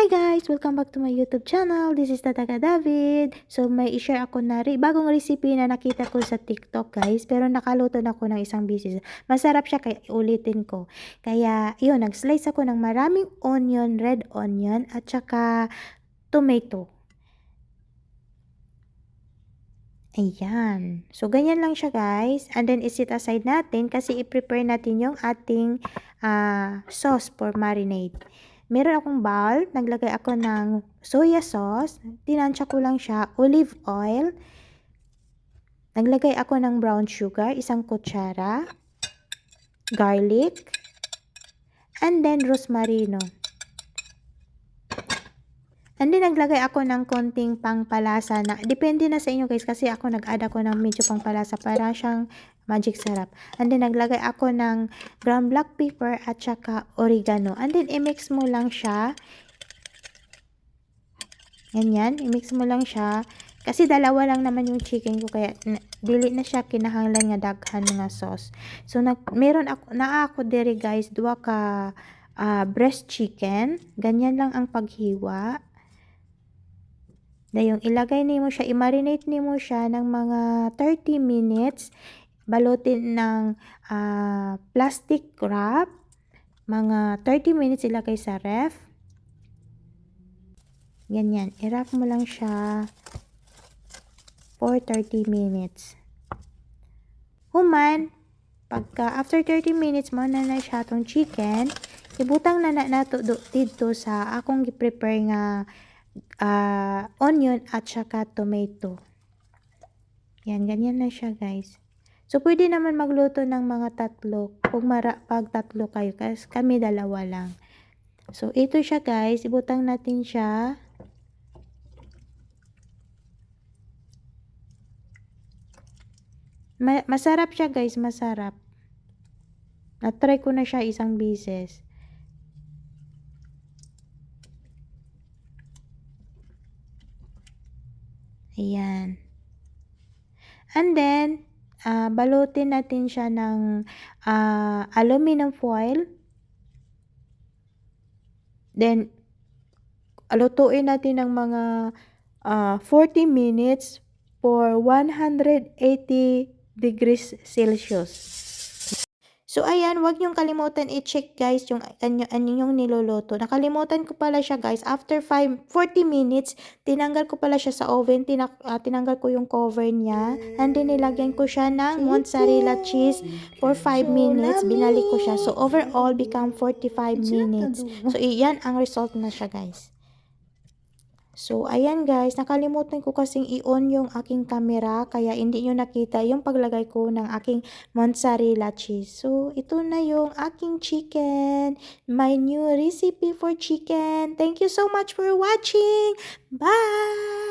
Hi guys! Welcome back to my YouTube channel. This is Tataka David. So may i-share ako na ri bagong recipe na nakita ko sa TikTok guys. Pero nakaluto na ako ng isang bisis. Masarap siya kaya ulitin ko. Kaya yun, nag-slice ako ng maraming onion, red onion at saka tomato. Ayan. So, ganyan lang siya guys. And then, isit aside natin kasi i-prepare natin yung ating ah, sauce for marinade. Meron akong bowl, naglagay ako ng soya sauce, tinansya ko lang siya, olive oil, naglagay ako ng brown sugar, isang kutsara, garlic, and then rosmarino. And then, naglagay ako ng konting pangpalasa na, depende na sa inyo guys, kasi ako nag-add ako ng medyo pangpalasa para siyang magic sarap. And then, naglagay ako ng ground black pepper at saka oregano. And then, i-mix mo lang siya. Ganyan, i-mix mo lang siya. Kasi dalawa lang naman yung chicken ko, kaya na- dili na siya kinahanglan nga daghan nga sauce. So, nag, meron ako, naa ako diri guys, dua ka ah, breast chicken. Ganyan lang ang paghiwa. Dayong ilagay nimo siya, i-marinate nimo siya ng mga 30 minutes. Balutin ng ah, plastic wrap. Mga 30 minutes ilagay sa ref. Ganyan. I-wrap mo lang siya for 30 minutes. Human, pagka after 30 minutes mo na na siya itong chicken, ibutang na na nato dito sa akong gi-prepare nga ah, onion at saka tomato. Yan, ganyan na siya guys. So, pwede naman magluto ng mga tatlo kung mara, pag tatlo kayo. Kasi kami dalawa lang. So, ito siya guys. Ibutang natin siya. Ma- masarap siya guys, masarap. Na-try ko na siya isang beses. Ayan. And then, ah, balutin natin siya ng ah, aluminum foil. Then, alutuin natin ng mga ah, 40 minutes for 180 degrees Celsius. So, ayan, wag niyong kalimutan i-check guys yung anyo, anyong niluluto. Nakalimutan ko pala siya guys. After 5, 40 minutes, tinanggal ko pala siya sa oven. Tina, ah, tinanggal ko yung cover niya. And then, nilagyan ko siya ng mozzarella cheese for 5 minutes. Binalik ko siya. So, overall, become 45 minutes. So, iyan ang result na siya guys. So, ayan guys, nakalimutan ko kasing i-on yung aking camera kaya hindi nyo nakita yung paglagay ko ng aking mozzarella cheese. So, ito na yung aking chicken. My new recipe for chicken. Thank you so much for watching. Bye!